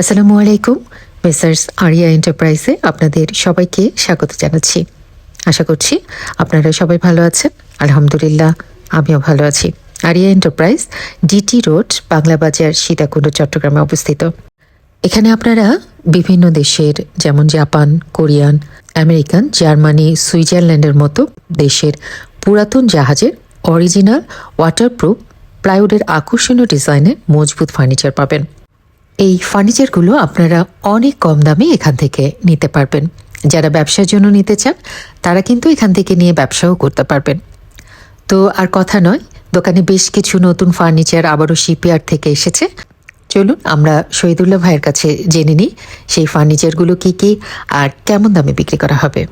আসসালামু আলাইকুম messrs area এন্টারপ্রাইজে আপনাদের সবাইকে স্বাগত জানাচ্ছি। আশা করছি আপনারা সবাই ভালো আছেন। আলহামদুলিল্লাহ, আমিও ভালো আছি। Aria enterprise, DT road, Bangla Bazar, Sitakunda, চট্টগ্রামে অবস্থিত। এখানে আপনারা বিভিন্ন দেশের, যেমন জাপান, কোরিয়ান, আমেরিকান, জার্মানি, সুইজারল্যান্ডের মতো দেশের পুরাতন জাহাজের অরিজিনাল ওয়াটারপ্রুফ প্লাইউডের আকর্ষণীয় ডিজাইনের মজবুত ফার্নিচার পাবেন। এই ফার্নিচারগুলো আপনারা অনেক কম দামে এখান থেকে নিতে পারবেন। যারা ব্যবসার জন্য নিতে চান, তারা কিন্তু এখান থেকে নিয়ে ব্যবসাও করতে পারবেন। তো আর কথা নয়, দোকানে বেশ কিছু নতুন ফার্নিচার আবারও শিপইয়ার্ড থেকে এসেছে। চলুন আমরা শহীদুল্লাহ ভাইয়ের কাছে জেনে নিই, সেই ফার্নিচারগুলো কি কি আর কেমন দামে বিক্রি করা হবে।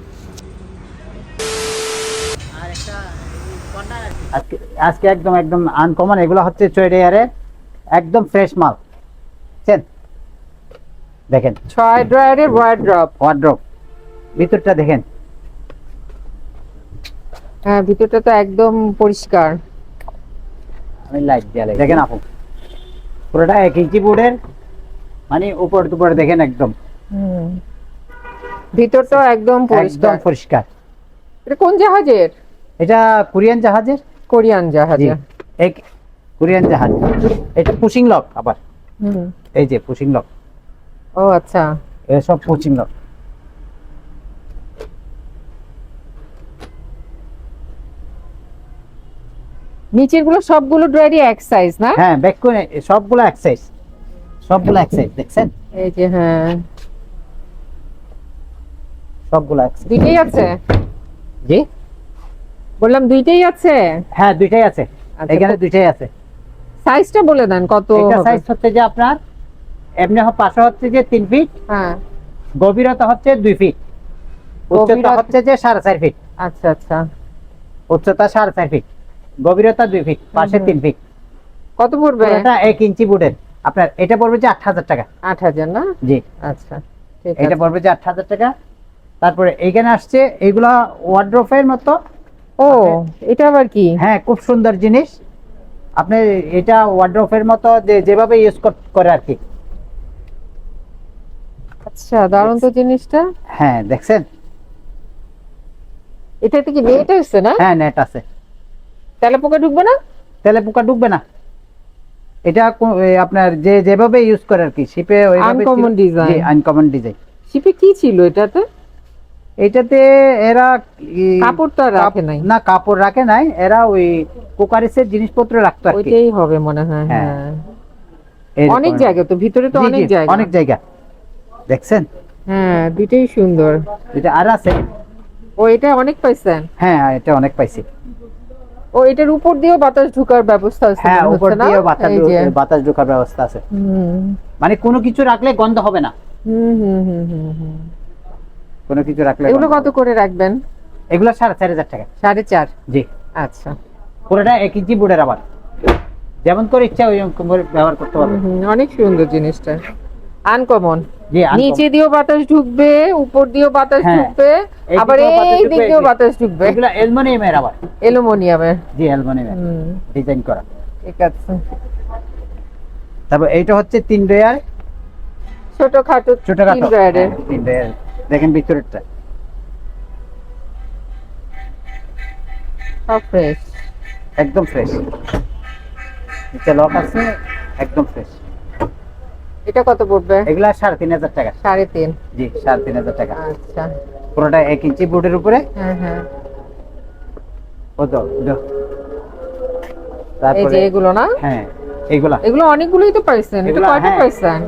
আজকে একদম একদম আনকমন এগুলো হচ্ছে চয়েডিয়ারের একদম ফ্রেশ মাল। বুঝছেন দেখেন। ছয় ড্রয়ারের ওয়ার্ড্রপ ওয়ার্ড্রপ ভিতরটা দেখেন। হ্যাঁ ভিতরটা তো একদম পরিষ্কার। আমি লাইট জ্বালাই দেখেন আপু। পুরোটা এক ইঞ্চি বোর্ডের মানে উপর দুপুর দেখেন একদম। ভিতরটাও একদম একদম পরিষ্কার। এটা কোন জাহাজের? এটা কোরিয়ান জাহাজের? কোরিয়ান জি। জাহাজের এক কোরিয়ান জাহাজ। এটা পুশিং লক আবার। হুম। এই যে পুশিং লক। ও আচ্ছা। এসব পুশিং লক। নিচেরগুলো সবগুলো ড্রয়ারই এক সাইজ না? হ্যাঁ ব্যাক করে সবগুলো এক সাইজ সবগুলো এক সাইজ দেখছেন? এই যে হ্যাঁ। সবগুলো এক সাইজ দুইটাই আছে? জি? বললাম দুইটাই আছে? হ্যাঁ দুইটাই আছে। আচ্ছা, এখানে দুইটাই আছে। সাইজটা বলে দেন কত এটা সাইজ হচ্ছে যে আপনার এমনি পাশে হচ্ছে যে তিন ফিট হ্যাঁ। গভীরতা হচ্ছে দুই ফিট উচ্চতা হচ্ছে যে সাড়ে চার ফিট আচ্ছা আচ্ছা। উচ্চতা সাড়ে চার ফিট গভীরতা দুই ফিট পাশে তিন ফিট কত পড়বে? এটা এক ইঞ্চি বুটের আপনার এটা পড়বে যে আট হাজার টাকা। আট হাজার না? জি। আচ্ছা এটা পড়বে যে আট হাজার টাকা। তারপরে এইখানে আসছে এগুলা ওয়ার্ড্রোফের মতো। ও এটা আবার কি? হ্যাঁ খুব সুন্দর জিনিস। আপনি এটা ওয়ার্ড্রোফের মতো যেভাবে ইউজ করে আর কি। আচ্ছা দারুণ তো জিনিসটা। হ্যাঁ দেখছেন? এটাতে কি নেট হচ্ছে না? হ্যাঁ নেট আছে। তেলে পোকা ঢুকবে না? তেলে পোকা ঢুকবে না। এটা আপনার যে যেভাবে ইউজ করে আর কি শিপে Uncommon design. আনকমন ডিজাইন শিপে কি ছিল এটাতে? এটাতে এরা ই- কাপড় তো রাখে নাই। না কাপড় রাখে নাই এরা ওই কুকারিসের জিনিসপত্র রাখতো আর কি। ওইটাই হবে মনে হয় হ্যাঁ। হ্যাঁ। অনেক জায়গা তো ভিতরে তো অনেক জায়গা। অনেক জায়গা। দেখছেন? হ্যাঁ দুইটাই সুন্দর। এটা আর আছে? ও এটা অনেক পাইছেন? হ্যাঁ এটা অনেক পাইছি। ও এটার উপর দিয়েও বাতাস ঢোকার ব্যবস্থা আছে হ্যাঁ উপর হচ্ছে না? দিয়ে বাতাস বাতাস ঢোকার ব্যবস্থা আছে। মানে কোনো কিছু রাখলে গন্ধ হবে না। হুম হুম হুম হুম হুম। কোনো কিছু রাখলে এগুলো কত করে রাখবেন? এগুলো সাড়ে চার হাজার টাকা। সাড়ে চার? জি। আচ্ছা। পুরোটা এক ইঞ্চি বোর্ডের আবার। যেমন করে ইচ্ছা ওই ব্যবহার করতে পারবেন। অনেক সুন্দর জিনিসটা। আনকমন। নিচে দিয়েও বাতাস ঢুকবে উপর দিয়েও বাতাস হ্যাঁ। ঢুকবে আবার এই দিক দিয়েও বাতাস ঢুকবে। এগুলো অ্যালুমিনিয়ামের আবার। অ্যালুমিনিয়ামের। জি অ্যালুমিনিয়ামের ডিজাইন করা। ঠিক আছে। তারপর এইটা হচ্ছে তিন ডয়ার ছোটখাটো ছোট তিন ড্রয়ারের তিন ডয়ার দেখেন ভিতরেরটা। সব ফ্রেশ একদম ফ্রেশ নিচে লক আছে একদম ফ্রেশ এটা কত পড়বে? এগুলা সাড়ে তিন হাজার টাকা। সাড়ে তিন। জি সাড়ে তিন হাজার টাকা। আচ্ছা। পুরোটা এক ইঞ্চি বোর্ডের উপরে? হ্যাঁ হ্যাঁ। ও তো দাও। এই যে এগুলো না? হ্যাঁ এইগুলা এগুলো অনেকগুলোই তো পাইছেন। এটা এগুলো, কয়টা হ্যাঁ। পাইছেন?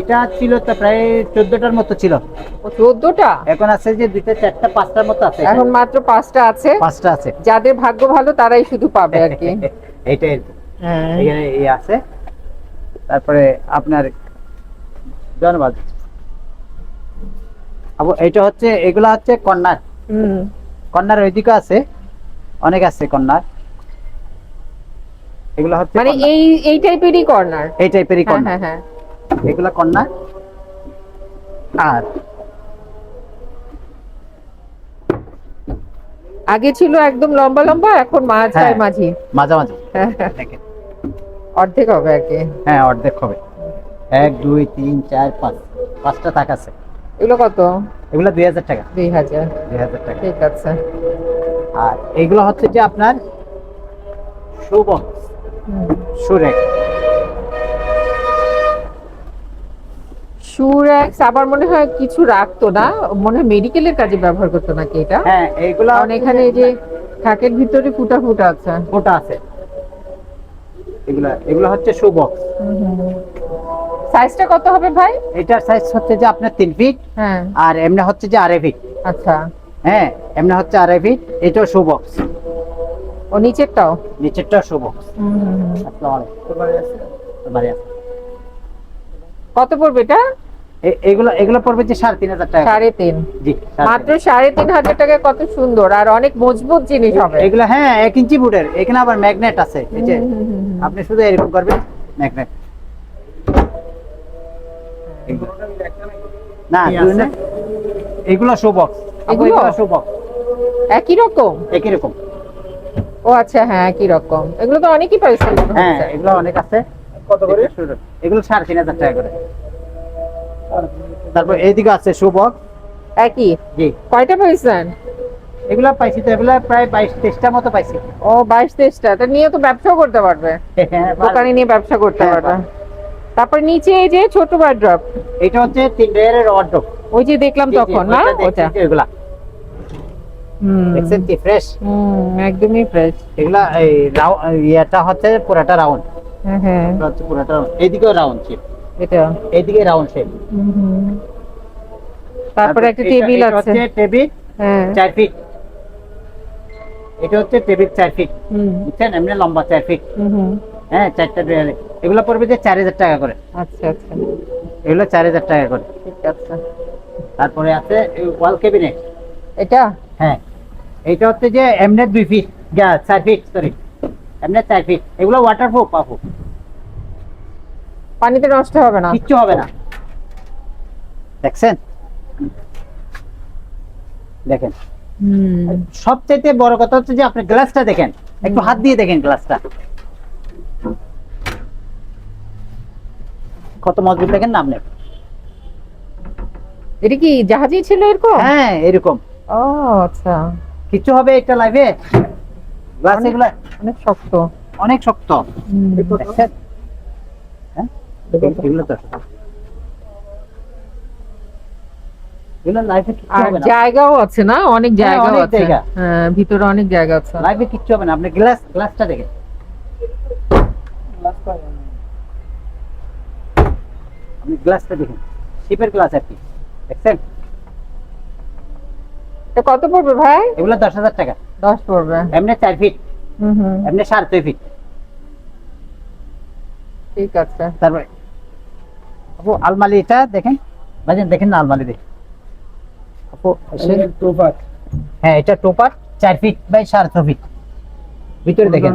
এটা ছিল তো প্রায় চোদ্দটার মতো ছিল। ও চোদ্দটা? এখন আছে যে দুইটা চারটা পাঁচটার মতো আছে এখন মাত্র পাঁচটা আছে। পাঁচটা আছে। যাদের ভাগ্য ভালো তারাই শুধু পাবে আর কি। এইটাই। হ্যাঁ। এখানে এই আছে। তারপরে আপনার ধন্যবাদ। আবু এইটা হচ্ছে এগুলা হচ্ছে কর্নার হুম। কর্নার ওইদিকে আছে অনেক আছে এগুলো হচ্ছে মানে এই এই টাইপেরই কর্নার? এই টাইপেরই হ্যাঁ কর্নার হ্যাঁ হ্যাঁ। এগুলা কর্নার আর? আগে ছিল একদম লম্বা লম্বা এখন মাঝায় হ্যাঁ। মাঝি। মাঝামাঝি। হ্যাঁ। দেখেন। অর্ধেক হবে আর কি। হ্যাঁ অর্ধেক হবে। এক দুই তিন চার পাঁচ। পাঁচটা তাক আছে। এগুলো কত? এগুলো দুই হাজার টাকা। দুই হাজার। দুই হাজার টাকা। ঠিক আছে। আর এইগুলো হচ্ছে যে আপনার শু বক্স হুম। শু রেক সুরেক্স আবার মনে হয় কিছু রাখতো না? মনে হয় মেডিকেলের কাজে ব্যবহার করতো নাকি এটা? হ্যাঁ এইগুলো কারণ এখানে এই যে থাকের ভিতরে ফুটা ফুটা আছে। মোটা আছে। এগুলা এগুলো হচ্ছে শু বক্স সাইজটা কত হবে ভাই? এটার সাইজ হচ্ছে যে আপনার তিন ফিট হ্যাঁ। আর এমনি হচ্ছে যে আড়াই ফিট আচ্ছা। হ্যাঁ এমনি হচ্ছে আড়াই ফিট এটাও শু বক্স ও নিচেরটাও? নিচেরটাও শু বক্স কত পড়বে এটা? এগুলো এগুলো পড়বে যে সাড়ে তিন হাজার টাকা সাড়ে তিন। জি মাত্র। সাড়ে তিন হাজার টাকায় কত সুন্দর। আর অনেক মজবুত জিনিস হবে। এগুলো হ্যাঁ এক ইঞ্চি বুটের। এখানে আবার ম্যাগনেট আছে। এই যে। আপনি শুধু এরকম করবেন ম্যাগনেট না এগুলো শো বক্স এগুলো? শো বক্স একই রকম? একই রকম। ও আচ্ছা হ্যাঁ একই রকম। এগুলো তো অনেকই পাইছে হ্যাঁ এগুলো অনেক আছে। কত করে? এগুলো সাড়ে তিন হাজার টাকা করে। তারপর এইদিকে আছে শো বক্স একই? জি। কয়টা পাইছেন? এগুলো পাইছি তো এগুলো প্রায় বাইশ তেইশটা মতো পাইছি। ও বাইশ তেইশটা। এটা নিয়ে তো ব্যবসাও করতে পারবে। হ্যাঁ, দোকানে নিয়ে ব্যবসা করতে হ্যাঁ, পারবে। তারপর নিচে এই যে ছোট বারড্রপ এটা হচ্ছে তিন লেয়ারের ওয়ার্ডরোব ওই যে দেখলাম তখন না? ওটা। এগুলা। হুম। দেখছেন কি ফ্রেশ একদমই ফ্রেশ এগুলা এই ইয়েটা হচ্ছে পুরাটা রাউন্ড হ্যাঁ হ্যাঁ। পুরাটা round। এইদিকেও রাউন্ড শেপ এটা। এইদিকে রাউন্ড শেপ হুম, হুম। তারপরে একটা টেবিল আছে। হচ্ছে টেবিল হ্যাঁ। চার ফিট এটা হচ্ছে টেবিল চার ফিট হুম। বুঝছেন? এমনি লম্বা চার ফিট হুম, হুম। হ্যাঁ চারটা ড্রেয়ারে এগুলো পড়বে যে চার হাজার টাকা করে। আচ্ছা আচ্ছা। এগুলো চার হাজার টাকা করে। ঠিক আছে। তারপরে আছে ওয়াল কেবিনেট এটা? হ্যাঁ। এটা হচ্ছে যে এমনি দুই ফিট চার ফিট সরি এমনি চার ফিট এগুলো ওয়াটার প্রুফ পাবো পানিতে নষ্ট হবে না? কিচ্ছু হবে না। দেখছেন? দেখেন। হুম। সবচেয়ে বড় কথা হচ্ছে যে আপনি গ্লাসটা দেখেন। একটু হাত দিয়ে দেখেন গ্লাসটা কত মজবুত দেখেন না আপনি এটা কি জাহাজই ছিল এরকম? হ্যাঁ এরকম। ও আচ্ছা। কিছু হবে একটা লাইভে গ্লাস এগুলো অনেক শক্ত। অনেক শক্ত। হ্যাঁ? এগুলো তো জায়গাও আছে না? অনেক হ্যাঁ, অনেক আছে। হ্যাঁ ভিতরে অনেক জায়গা আছে। লাইফে কিচ্ছু হবে না। আপনি গ্লাস গ্লাসটা দেখেন। আপনি গ্লাসটা দেখেন। শিপের গ্লাস আর কি দেখছেন? কত পড়বে ভাই? এগুলো দশ হাজার টাকা। দশ পড়বে। এমনি চার ফিট এমনি সাড়ে ছয় ফিট ঠিক আছে। তারপরে আপু আলমারি এটা দেখেন। বাজেন দেখেন না আলমারি দেখেন আপু এসে হ্যাঁ এটা টোপার চার ফিট বাই সাড়ে ছ ফিট ভিতরে দেখেন।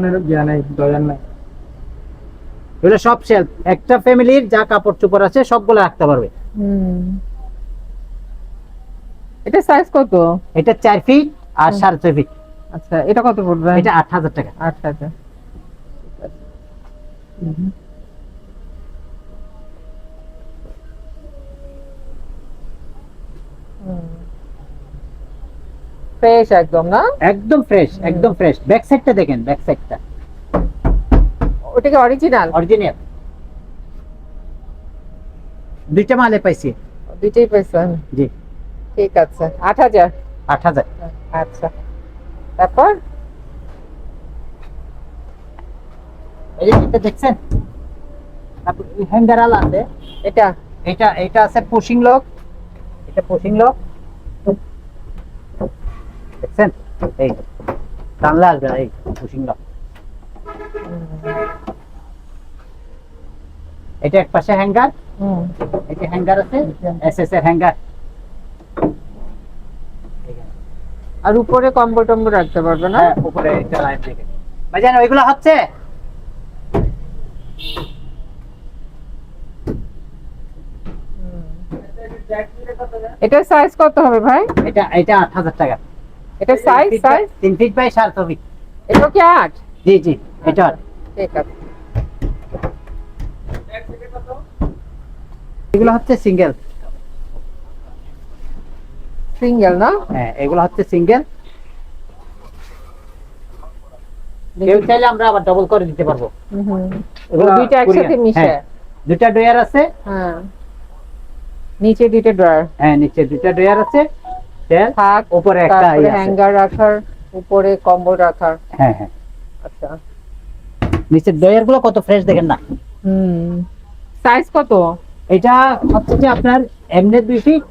এগুলো সব শেলফ একটা ফ্যামিলির যা কাপড় চোপড় আছে সবগুলো রাখতে পারবে। এটা সাইজ কত? এটা চার ফিট আর সাড়ে ছয় ফিট আচ্ছা এটা কত পড়বে? এটা আট হাজার টাকা। আট হাজার। ফ্রেশ একদম না? একদম ফ্রেশ একদম ফ্রেশ ব্যাক সাইডটা দেখেন ব্যাক সাইডটা ওটা কি অরিজিনাল অরিজিনাল দুইটা মালে পাইছি। দুইটাই পেয়েছেন জি। ঠিক আছে। আট হাজার? আট হাজার। আচ্ছা। তারপর? এই যে এটা দেখছেন? হ্যাঙ্গার আলা আছে। এটা? এটা এটা আছে পুশিং লক এটা পুশিং লক দেখছেন? এই টানলে আসবে এই পুশিং লক এটা এক পাশে হ্যাঙ্গার। এটা হ্যাঙ্গার আছে এস এস এর হ্যাঙ্গার। আর উপরে কম্বল টম্বল রাখতে পারবে না? হ্যাঁ উপরে এটা লাইন দেখে ভাইজান ওইগুলো হচ্ছে? এটা সাইজ কত হবে ভাই? এটা এটা আট হাজার টাকা। এটা সাইজ সাইজ তিন ফিট বাই সাড়ে ছ ফিট এটা কি আট? জি জি এটা ঠিক আছে। এগুলো হচ্ছে সিঙ্গেল। সিঙ্গেল না? হ্যাঁ এগুলো হচ্ছে সিঙ্গেল। কেউ চাইলে আমরা আবার ডবল করে দিতে পারব। হুম, হুম। এগুলো দুইটা একসাথে মিশে। হ্যাঁ, দুইটা ড্রয়ার আছে। হ্যাঁ। নিচে দুইটা ড্রয়ার। হ্যাঁ নিচে দুইটা ড্রয়ার আছে। থাক উপরে একটা তারপরে ইয়ে। হ্যাঙ্গার রাখার উপরে কম্বল রাখার। হ্যাঁ হ্যাঁ। আচ্ছা। নিচের ড্রয়ারগুলো কত ফ্রেশ দেখেন না। হুম। সাইজ কত? এটা হচ্ছে যে আপনার এমনি দুই ফিট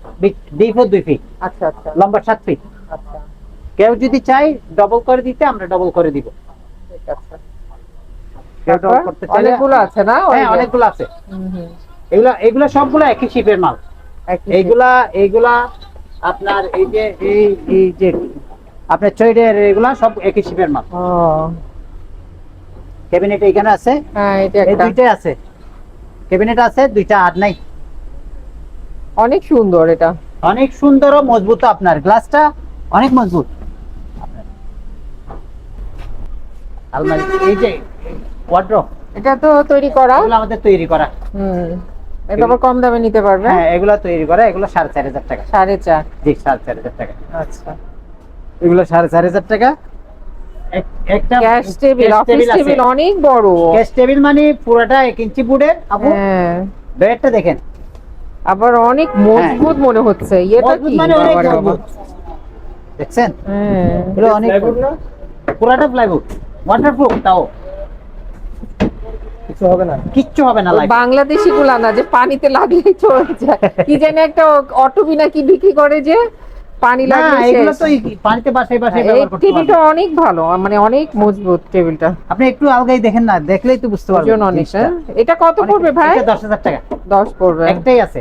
ডিপও দুই ফিট আচ্ছা আচ্ছা। লম্বা সাত ফিট আচ্ছা। কেউ যদি চাই ডবল করে দিতে আমরা ডবল করে দিব। ঠিক আছে। অনেকগুলো আছে না? হ্যাঁ অনেকগুলো? আছে। এগুলা এগুলো সবগুলো একই শিপের মাল। এইগুলা এইগুলা আপনার এই যে এই এই যে আপনার চৈডের এগুলা সব একই শিপের মাল। ক্যাবিনেট এখানে আছে। হ্যাঁ এটা দুইটাই আছে। ক্যাবিনেট আছে দুইটা আর নাই। অনেক সুন্দর এটা। অনেক সুন্দর ও মজবুত আপনার গ্লাসটা অনেক মজবুত। আলমারি এই যে ওয়ার্ড্রপ এটা তো তৈরি করা। এগুলো আমাদের তৈরি করা। হুম এটা আবার কম দামে নিতে পারবে। হ্যাঁ এগুলো তৈরি করা এগুলো সাড়ে চার হাজার টাকা। সাড়ে চার। জি সাড়ে চার হাজার টাকা। আচ্ছা। এগুলো সাড়ে চার হাজার টাকা। একটা ক্যাশ টেবিল অফিস টেবিল অনেক বড়। ক্যাশ টেবিল মানে পুরোটা এক ইঞ্চি বুডের আপু হ্যাঁ। ডয়েরটা দেখেন। আবার অনেক মজবুত মনে হচ্ছে। এটা কি? মানে অনেক মজবুত। দেখছেন? হ্যাঁ। এগুলো অনেক পুরাটা প্লাইউড ওয়াটারপ্রুফ তাও। কিছু হবে না। কিচ্ছু হবে না বাংলাদেশি গুলা না যে পানিতে লাগলেই চলে যায়। কি জানি একটা অটো বিনা কি বিক্রি করে যে পানি লাগলে এগুলো তো পানিতে বাসায় বাসায় ব্যবহার করতে টেবিলটা অনেক ভালো মানে অনেক মজবুত টেবিলটা। আপনি একটু আলগাই দেখেন না দেখলেই তো বুঝতে পারবেন ওজন অনেক হ্যাঁ? এটা কত পড়বে ভাই? এটা দশ হাজার টাকা। দশ পড়বে। একটাই আছে।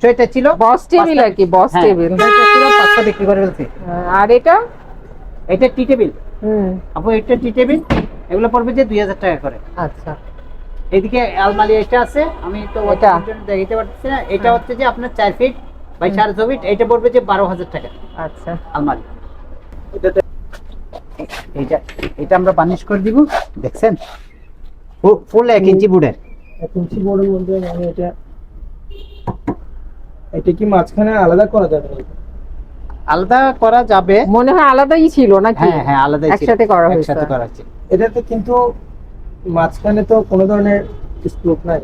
ছয়টা ছিল বস টেবিল আর কি বস হ্যাঁ, টেবিল। ছয়টা ছিল পাঁচটা বিক্রি করে ফেলছি। আর এটা? এটা টি টেবিল। হুম। আপু এটা টি টেবিল এগুলো পড়বে যে দুই হাজার টাকা করে। আচ্ছা। এদিকে আলমারি এটা আছে আমি তো এটা? দেখাতে পারতেছি না। এটা হ্যাঁ। হচ্ছে যে আপনার চার ফিট এটা পড়বে যে বারো হাজার টাকা। আচ্ছা। আলমারি। এইটা এটা আমরা বানিশ করে দিব দেখছেন? ফুল এক ইঞ্চি বুড়ের এক ইঞ্চি বড়ের মধ্যে মানে এটা এটা কি মাঝখানে আলাদা করা যাবে আলাদা করা যাবে। মনে হয় আলাদাই ছিল নাকি? হ্যাঁ হ্যাঁ আলাদা একসাথে করা হয়েছে। একসাথে করা হয়েছে। এটাতে কিন্তু মাঝখানে তো কোনো ধরনের স্ক্রুপ নাই।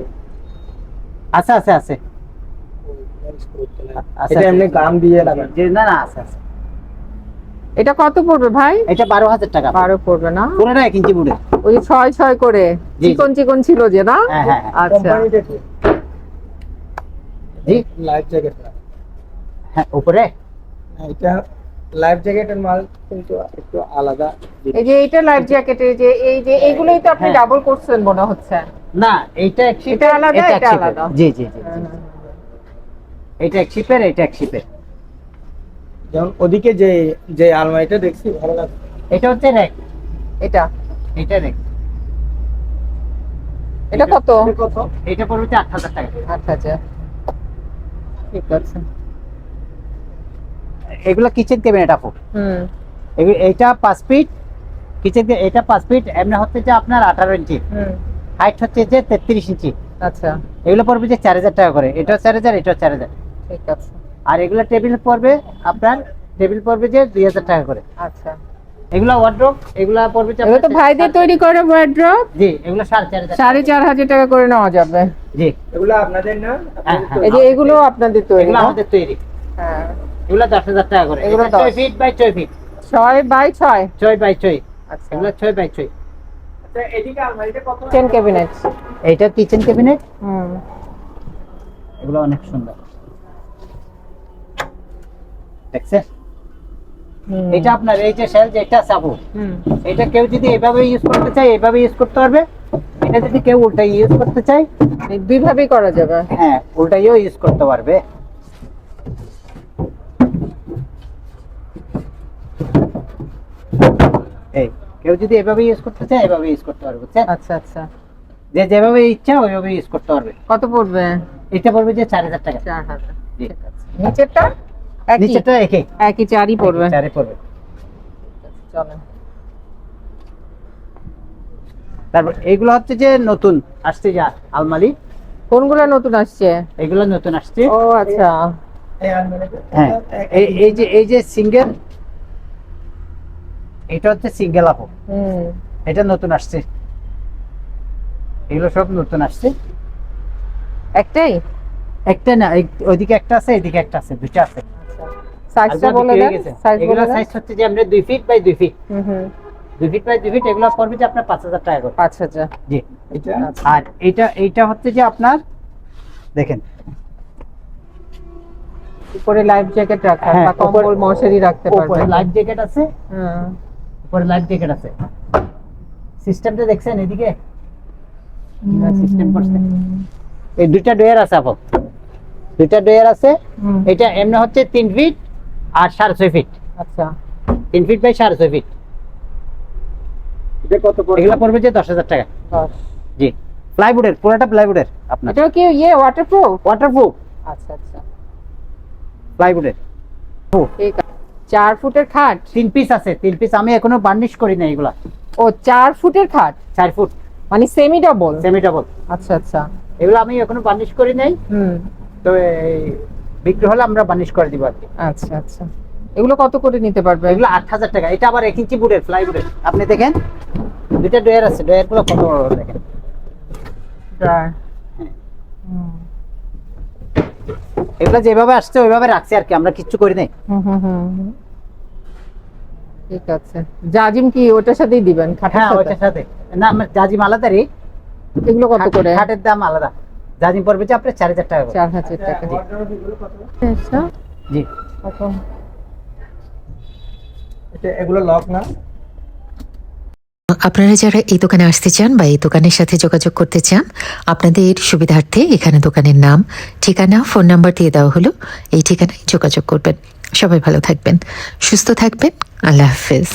আছে আছে আছে screw তো নাই। আছে, এটা এমনি গাম দিয়ে লাগানো না না আছে আছে এটা কত পড়বে ভাই? এটা বারো হাজার টাকা বারো পড়বে। না? পুরোটা এক ইঞ্চি বুড়ের ওই ছয় ছয় করে। চিকন চিকন ছিল যে না? হ্যাঁ হ্যাঁ হ্যাঁ। আচ্ছা। জি। Life jacket. হ্যাঁ উপরে? এটা লাইফ জ্যাকেটের মাল কিন্তু একটু আলাদা। এই যে এটা লাইফ জ্যাকেটের যে এই যে এইগুলোই তো আপনি। ডাবল করছেন মনে হচ্ছে। না এইটা এটা আলাদা, এটা আলাদা। জি জি জি। এটা এক শিপের এটা এক শিপের যেমন ওদিকে যে যে আলমারিটা দেখছি ভালো লাগে এটা হচ্ছে র্যাক এটা? এটা র্যাক এটা কত? এটা কত? এটা পড়বে যে আট হাজার টাকা। আচ্ছা আচ্ছা ঠিক আছে। এগুলো কিচেন ক্যাবিনেট আপু। হুম। এটা পাঁচ ফিট কিচেন এটা পাঁচ ফিট এমনি হচ্ছে যে আপনার আঠারো ইঞ্চি হুম। হাইট হচ্ছে যে তেত্রিশ ইঞ্চি আচ্ছা। এগুলো পড়বে যে চার হাজার টাকা করে। এটাও চার হাজার এটাও চার হাজার। আর এগুলো টেবিল পড়বে আপনার টেবিল পড়বে যে দুই হাজার টাকা করে। আচ্ছা। এগুলো ওয়ার্ড্রোপ এগুলো পড়বে এগুলো তো ভাইদের তৈরি করে ওয়ার্ড্রপ জি এগুলো সাড়ে চার হাজার টাকা। করে নেওয়া যাবে। জি। এগুলো আপনাদের না? হ্যাঁ, হ্যাঁ। এই যে এগুলো আপনাদের তৈরি এগুলো আমাদের তৈরি। হ্যাঁ। এগুলো দশ হাজার টাকা করে। এগুলো ছয় ফিট বাই ছয় ফিট ছয় বাই ছয়? ছয় বাই ছয়। আচ্ছা। এগুলো ছয় বাই ছয়। আচ্ছা এদিকে কিচেন ক্যাবিনেট এইটা কিচেন ক্যাবিনেট হুম। এগুলো অনেক সুন্দর। দেখছেন? এটা আপনার এই যে সেল যেটা সাবু এটা কেউ যদি এভাবে ইউজ করতে চায় এভাবে ইউজ করতে পারবে। এটা যদি কেউ উল্টা ইউজ করতে চায় দুইভাবেই করা যাবে। হ্যাঁ উল্টাইও ইউজ করতে পারবে। এই কেউ যদি এভাবে ইউজ করতে চায় এভাবে ইউজ করতে পারবে বুঝছেন? আচ্ছা আচ্ছা। যে যেভাবে ইচ্ছা ওইভাবে ইউজ করতে পারবে। কত পড়বে? এটা পড়বে যে চার হাজার টাকা। চার হাজার। নিচেরটা? একই। একই। একই চারই পড়বে। চারে পড়বে। চলেন। তারপর এইগুলো হচ্ছে যে নতুন আসছে যা আলমারি। কোনগুলো নতুন আসছে? এগুলো নতুন আসছে। ও আচ্ছা। এই হ্যাঁ এই যে এই যে সিঙ্গেল এটা হচ্ছে সিঙ্গেল আপু। এটা নতুন আসছে। এগুলো সব নতুন আসছে। একটাই? একটা না ওইদিকে একটা আছে এদিকে একটা আছে দুটা আছে। সাইজটা বলে দেন সাইজ বলে দেন। সাইজ হচ্ছে যে আমরা দুই ফিট বাই দুই ফিট হুম হুম। দুই ফিট বাই দুই ফিট এগুলো পড়বে যে আপনার পাঁচ হাজার টাকা করে। পাঁচ হাজার। জি। এটা? আর এটা এইটা হচ্ছে যে আপনার দেখেন। উপরে লাইফ জ্যাকেট রাখা বা কম্বল মশারি রাখতে উপরে লাইফ জ্যাকেট আছে। হ্যাঁ উপরে লাইফ জ্যাকেট আছে। সিস্টেমটা দেখছেন এদিকে? সিস্টেম করছে। এই দুইটা ডোয়ার আছে আপু। দুইটা ডোয়ার আছে। এটা এমনি হচ্ছে তিন ফিট আর সাড়ে ছয় ফিট আচ্ছা। তিন ফিট বাই সাড়ে ছয় ফিট এটা কত পড়বে? এগুলো পড়বে যে দশ হাজার টাকা। জি। প্লাইউডের পুরোটা প্লাইউডের আপনার। এটাও কি ইয়ে ওয়াটারপ্রুফ ওয়াটারপ্রুফ আচ্ছা আচ্ছা। প্লাইউডের ঠিক আছে। চার ফুটের খাট? তিন পিস আছে তিন পিস আমি এখনও বার্নিশ করি না এগুলা। ও চার ফুটের খাট? চার ফুট। মানে সেমি ডাবল সেমি ডাবল আচ্ছা আচ্ছা। এগুলো আমি এখনও বার্নিশ করি নাই। হুম। তো এই বিক্রি হলে আমরা বার্নিশ করে দিব আর কি। আচ্ছা আচ্ছা। এগুলো কত করে নিতে পারবে? এগুলো আট হাজার টাকা। এটা আবার এক ইঞ্চি বুডের ফ্লাইউডের আপনি দেখেন দুইটা ডোয়ার আছে ডোয়ারগুলো কত বড় দেখেন। এগুলো যেভাবে আসছে ওইভাবে রাখছি আর কি আমরা কিচ্ছু করি নাই। ঠিক আছে। জাজিম কি ওটার সাথেই দিবেন? খাটের হ্যাঁ সাথে? না আমার জাজিম আলাদারই। এগুলো কত করে? খাটের দাম আলাদা। জাজিম পড়বে যে আপনার চার হাজার টাকা। চার হাজার টাকা। আচ্ছা জি এটা এগুলো লক না? আপনারা যারা এই দোকানে আসতে চান বা এই দোকানের সাথে যোগাযোগ করতে চান আপনাদের সুবিধার্থে এখানে দোকানের নাম ঠিকানা ফোন নাম্বার দিয়ে দেওয়া হলো। এই ঠিকানায় যোগাযোগ করবেন। সবাই ভালো থাকবেন সুস্থ থাকবেন। আল্লাহ হাফেজ।